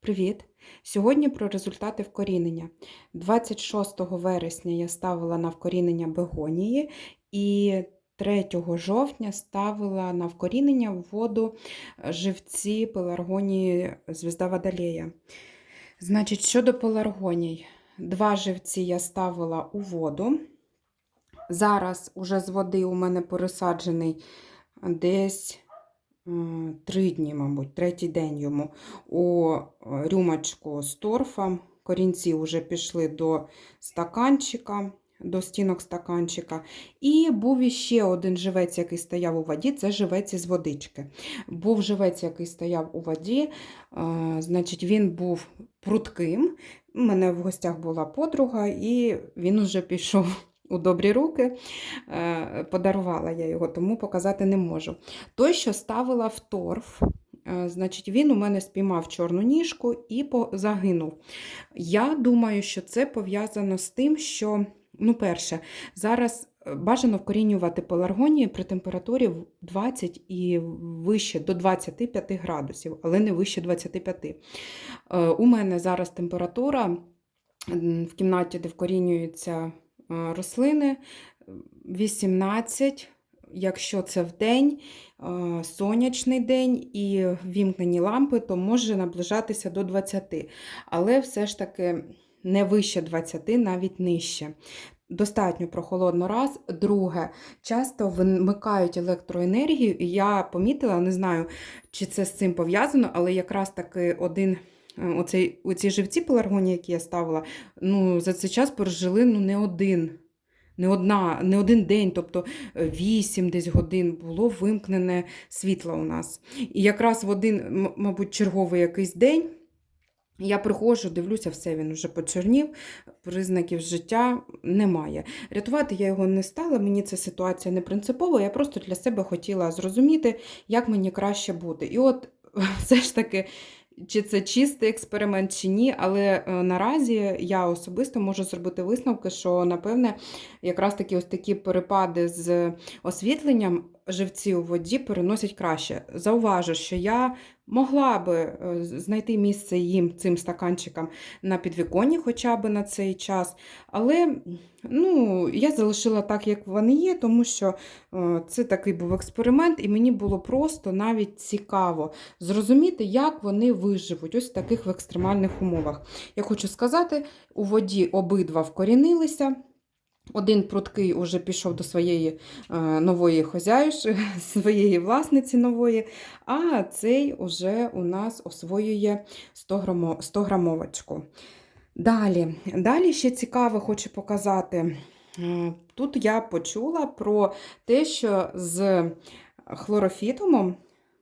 Привіт! Сьогодні про результати вкорінення. 26 вересня я ставила на вкорінення бегонії і 3 жовтня ставила на вкорінення в воду живці пеларгонії звізда Водолея. Значить, щодо пеларгоній, два живці я ставила у воду. Зараз уже з води у мене пересаджений десь три дні, мабуть, третій день йому у е, рюмочку з торфом. Корінці вже пішли до стаканчика, до стінок стаканчика. І був іще один живець, який стояв у воді, це живець із водички. Був живець, який стояв у воді, е, значить, він був прутким. У мене в гостях була подруга, і він уже пішов у добрі руки. Е, Подарувала я його, тому показати не можу. Той, що ставила в торф, е, значить, він у мене спіймав чорну ніжку і загинув. Я думаю, що це пов'язано з тим, що, ну, перше, зараз е, бажано вкорінювати пеларгонії при температурі 20 і вище до 25 градусів, але не вище 25. Е, У мене зараз температура в кімнаті, де вкорінюються е, рослини, 18, якщо це в день, е, сонячний день і вімкнені лампи, то може наближатися до 20. Але все ж таки не вище 20, навіть нижче. Достатньо прохолодно раз. Друге, часто вимикають електроенергію, і я помітила, не знаю, чи це з цим пов'язано, але якраз таки один. Е, Оцей, оці живці пеларгонії, які я ставила, ну, за цей час пережили ну, не один не, одна, не один день, тобто 8 десь годин було вимкнене світло у нас. І якраз в один, мабуть, черговий якийсь день я приходжу, дивлюся, все, він вже почорнів, признаків життя немає. Рятувати я його не стала, мені ця ситуація не принципова, я просто для себе хотіла зрозуміти, як мені краще бути. І от все ж таки. Чи це чистий експеримент, чи ні, але е, наразі я особисто можу зробити висновки, що, напевне, якраз таки ось такі перепади з освітленням живці у воді переносять краще. Зауважу, що я могла би е, знайти місце їм цим стаканчикам на підвіконні хоча б на цей час, але ну, я залишила так, як вони є, тому що е, це такий був експеримент, і мені було просто навіть цікаво зрозуміти, як вони виживуть ось в таких в екстремальних умовах. Я хочу сказати, у воді обидва вкорінилися. Один пруткий уже пішов до своєї е, нової хозяюші, своєї власниці нової, а цей уже у нас освоює 100 грамовочку. Далі, далі ще цікаво хочу показати. Е, Тут я почула про те, що з хлорофітумом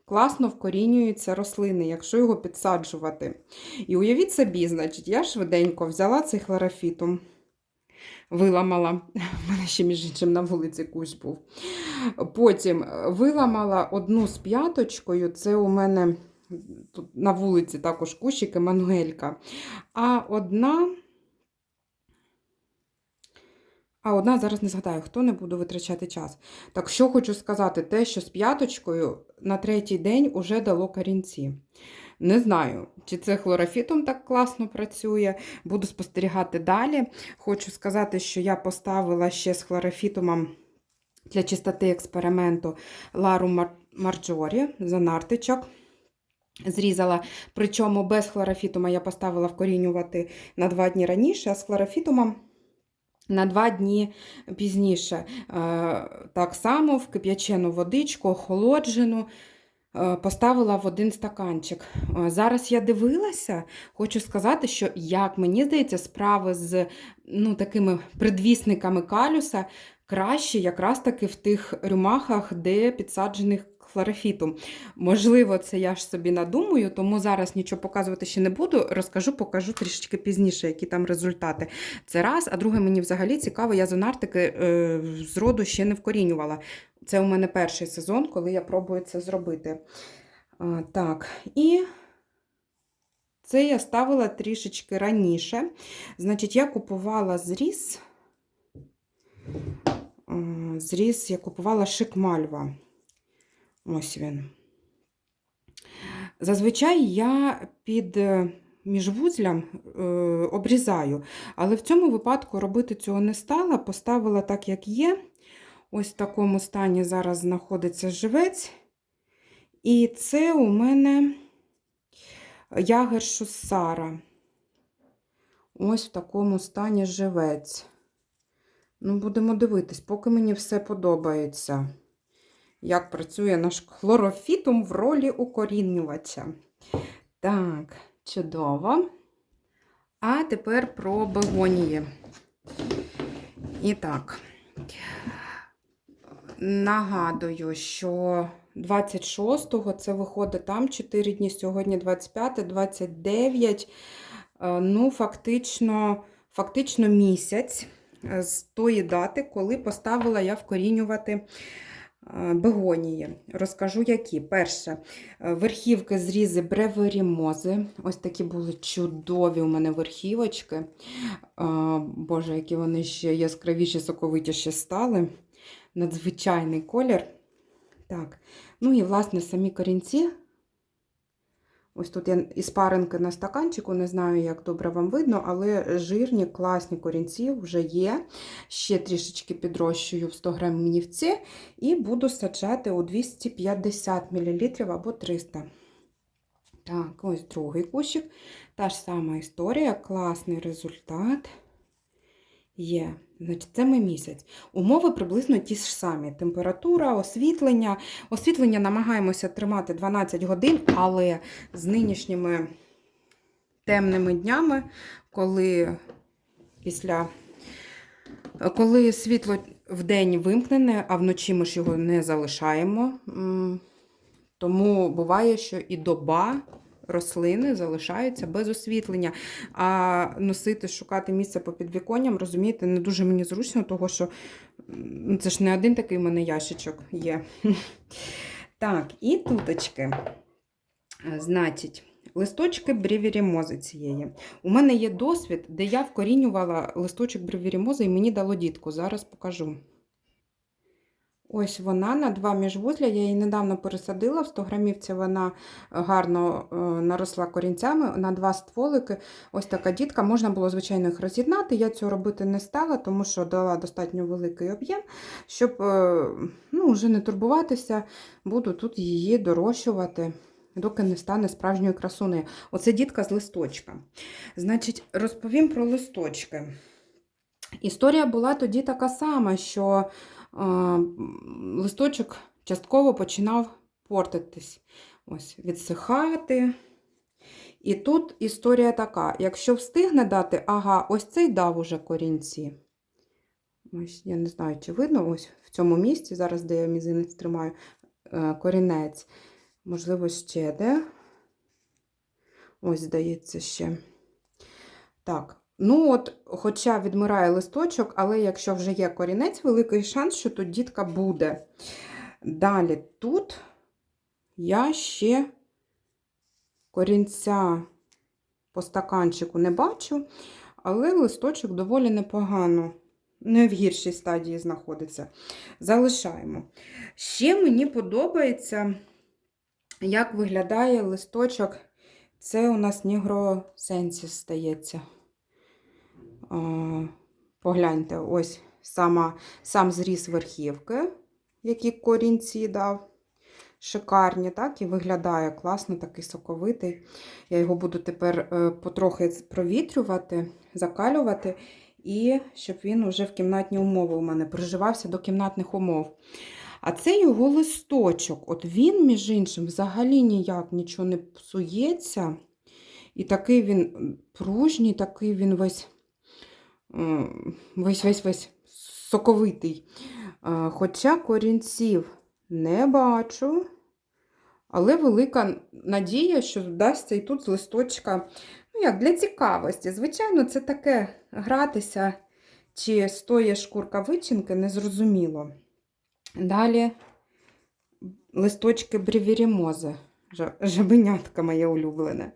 класно вкорінюються рослини, якщо його підсаджувати. І уявіть собі, значить, я швиденько взяла цей хлорофітум, виламала. У мене ще, між іншим, на вулиці кущ був. Потім виламала одну з п'яточкою, це у мене тут на вулиці також кущик Еммануелька. А одна. А одна зараз не згадаю, хто не буду витрачати час. Так що хочу сказати, те, що з п'яточкою на третій день уже дало корінці. Не знаю, чи це хлорофітом так класно працює. Буду спостерігати далі. Хочу сказати, що я поставила ще з хлорофітумом для чистоти експерименту Лару Мар- Марджорі за нартичок. Зрізала, причому без хлорофітума я поставила вкорінювати на два дні раніше, а з хлорофітумом на два дні пізніше. Е, Так само в кип'ячену водичку, охолоджену, поставила в один стаканчик. Е, Зараз я дивилася, хочу сказати, що, як мені здається, справи з ну, такими предвісниками калюса краще якраз таки в тих рюмахах, де підсаджений хлорофітум. Можливо, це я ж собі надумаю, тому зараз нічого показувати ще не буду. Розкажу, покажу трішечки пізніше, які там результати. Це раз. А друге, мені взагалі цікаво, я зонартики е, з ще не вкорінювала. Це у мене перший сезон, коли я пробую це зробити. Так, і це я ставила трішечки раніше. Значить, я купувала зріз. Зріз я купувала шикмальва. Ось він. Зазвичай я під е, міжвузлям е, обрізаю. Але в цьому випадку робити цього не стала, поставила так, як є. Ось в такому стані зараз знаходиться живець. І це у мене ягер Шуссара. Ось в такому стані живець. Ну, будемо дивитись, поки мені все подобається. Як працює наш хлорофітум в ролі укорінювача. Так, чудово. А тепер про бегонії. І так, нагадую, що 26-го це виходить там 4 дні, сьогодні 25, 29. Е, Ну, фактично, фактично місяць з тої дати, коли поставила я вкорінювати е, бегонії. Розкажу, які. Перше, е, верхівки зрізи бреверімози. Ось такі були чудові у мене верхівочки. Боже, які вони ще яскравіші, соковитіші стали. Надзвичайний колір. Так, ну і, власне, самі корінці. Ось тут я із на стаканчику, не знаю, як добре вам видно, але жирні, класні корінці вже є. Ще трішечки підрощую в 100 грам мінівці і буду саджати у 250 мл або 300 Так, ось другий кущик. Та ж сама історія, класний результат. Є. Значить, це ми місяць. Умови приблизно ті ж самі. Температура, освітлення. Освітлення намагаємося тримати 12 годин, але з нинішніми темними днями, коли після коли світло вдень вимкнене, а вночі ми ж його не залишаємо. Тому буває, що і доба рослини залишаються без освітлення. А носити, шукати місце по підвіконням, розумієте, не дуже мені зручно, тому що це ж не один такий в мене ящичок є. Так, і туточки. Е, Значить, листочки бревірімози цієї. У мене є досвід, де я вкорінювала листочок бревірімози і мені дало дітку. Зараз покажу. Ось вона на два міжвузля. Я її недавно пересадила. В 100 грамівці вона гарно е, наросла корінцями на два стволики. Ось така дітка. Можна було, звичайно, їх роз'єднати. Я цього робити не стала, тому що дала достатньо великий об'єм, щоб е, ну, вже не турбуватися, буду тут її дорощувати. Доки не стане справжньою красунею. Оце дітка з листочка. Значить, розповім про листочки. Історія була тоді така сама, що е, листочок частково починав портитись, ось, відсихати. І тут історія така: якщо встигне дати, ага, ось цей дав уже корінці. Ось, я не знаю, чи видно, ось в цьому місці, зараз, де я мізинець тримаю, е, корінець. Можливо, ще де. Ось, здається, ще. Так, Ну, от, хоча відмирає листочок, але якщо вже є корінець, великий шанс, що тут дітка буде. Далі тут я ще корінця по стаканчику не бачу, але листочок доволі непогано, не в гіршій стадії знаходиться. Залишаємо. Ще мені подобається, як виглядає листочок. Це у нас нігросенсіс стається. Погляньте, ось сама, сам зріз верхівки, які корінці дав. Шикарні, так, і виглядає класно, такий соковитий. Я його буду тепер е, потрохи провітрювати, закалювати, і щоб він уже в кімнатні умови у мене приживався до кімнатних умов. А це його листочок. От він, між іншим, взагалі ніяк нічого не псується. І такий він пружній, такий він весь весь весь весь соковитий. Хоча корінців не бачу, але велика надія, що вдасться і тут з листочка, ну як, для цікавості. Звичайно, це таке гратися, чи стоє шкурка вичинки, незрозуміло. Далі листочки бревірімози. Жабенятка моє улюблене.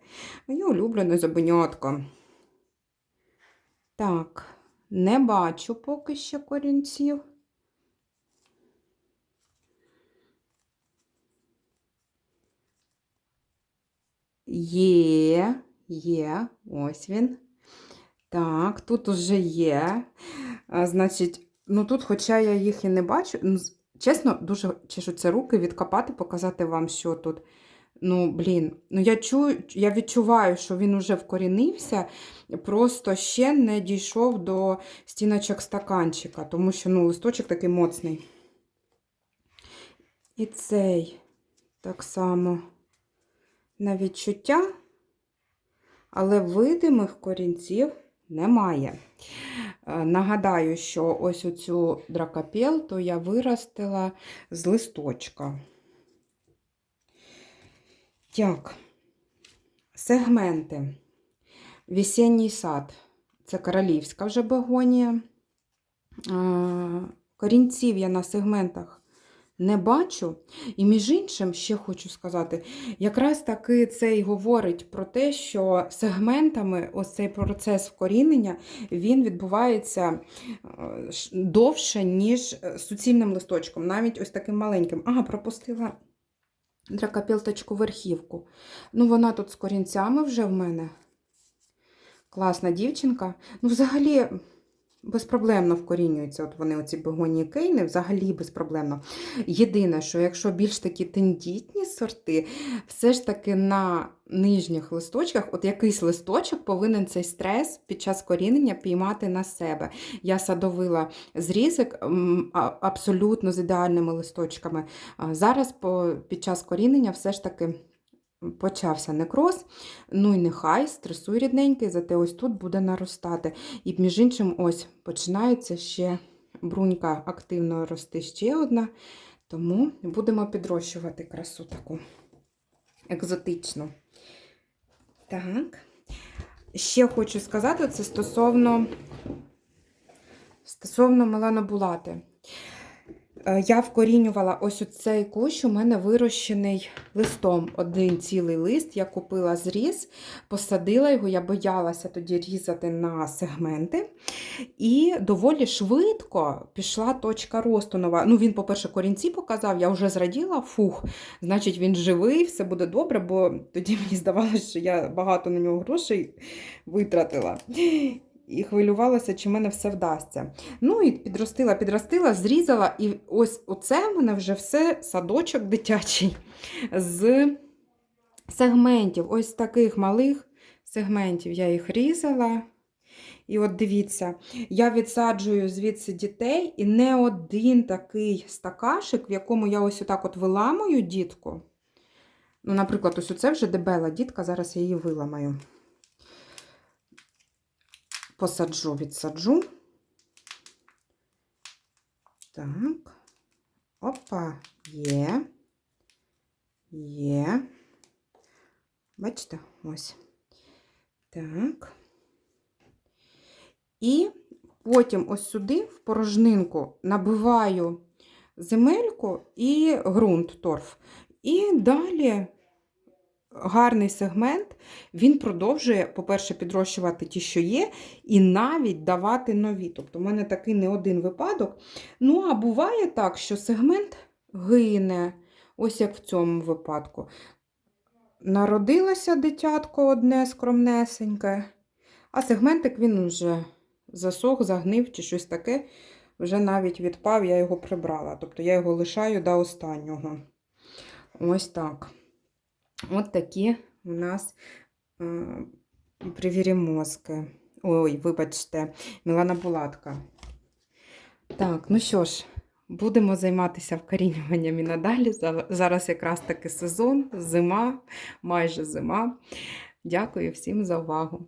Моє улюблене жабенятко. Так, не бачу поки що корінців. Є, Є, ось він. Так, тут уже є. А, значить, ну тут, хоча я їх і не бачу, ну, чесно, дуже чешуться руки відкопати, показати вам, що тут. Ну, блін, ну я чую, я відчуваю, що він уже вкорінився, просто ще не дійшов до стіночок стаканчика, тому що ну, листочок такий моцний. І цей так само на відчуття, але видимих корінців немає. Е, Нагадаю, що ось оцю дракопел, то я виростила з листочка. Так, сегменти. Весенній сад. Це королівська вже бегонія. Корінців я на сегментах не бачу. І між іншим, ще хочу сказати, якраз таки це і говорить про те, що сегментами ось цей процес вкорінення він відбувається е, довше, ніж суцільним листочком, навіть ось таким маленьким. Ага, пропустила дракопілточку верхівку. Ну, вона тут з корінцями вже в мене. Класна дівчинка. Ну, взагалі, безпроблемно вкорінюються. От вони, оці бегонії кейни, взагалі безпроблемно. Єдине, що якщо більш такі тендітні сорти, все ж таки на нижніх листочках, от якийсь листочок повинен цей стрес під час корінення піймати на себе. Я садовила зрізик абсолютно з ідеальними листочками. Зараз під час корінення все ж таки почався некроз. Ну і нехай стресуй рідненький, зате ось тут буде наростати. І між іншим, ось починається ще брунька активно рости ще одна. Тому будемо підрощувати красу таку екзотичну. Так. Ще хочу сказати, це стосовно, стосовно меланобулати. Е, Я вкорінювала ось цей кущ, у мене вирощений листом. Один цілий лист. Я купила зріз, посадила його, я боялася тоді різати на сегменти. І доволі швидко пішла точка росту нова. Ну, він, по-перше, корінці показав, я вже зраділа, фух, значить, він живий, все буде добре, бо тоді мені здавалося, що я багато на нього грошей витратила. І хвилювалася, чи мене все вдасться. Ну і підростила, підростила, зрізала, і ось оце в мене вже все садочок дитячий з сегментів. Ось таких малих сегментів я їх різала. І от дивіться, я відсаджую звідси дітей, і не один такий стакашик, в якому я ось отак от виламую дітку. Ну, наприклад, ось оце вже дебела дітка, зараз я її виламаю. Посаджу, відсаджу. Так. Опа, є. Є. Бачите, ось. Так. І потім ось сюди, в порожнинку, набиваю земельку і ґрунт торф. І далі гарний сегмент, він продовжує, по-перше, підрощувати ті, що є, і навіть давати нові. Тобто, в мене такий не один випадок. Ну, а буває так, що сегмент гине, ось як в цьому випадку. Народилося дитятко одне скромнесеньке, а сегментик він вже засох, загнив чи щось таке, вже навіть відпав, я його прибрала. Тобто я його лишаю до останнього. Ось так. От такі у нас привірімозки. Ой, вибачте, Мілана Булатка. Так, ну що ж, будемо займатися вкорінюванням і надалі. Зараз якраз таки сезон, зима, майже зима. Дякую всім за увагу.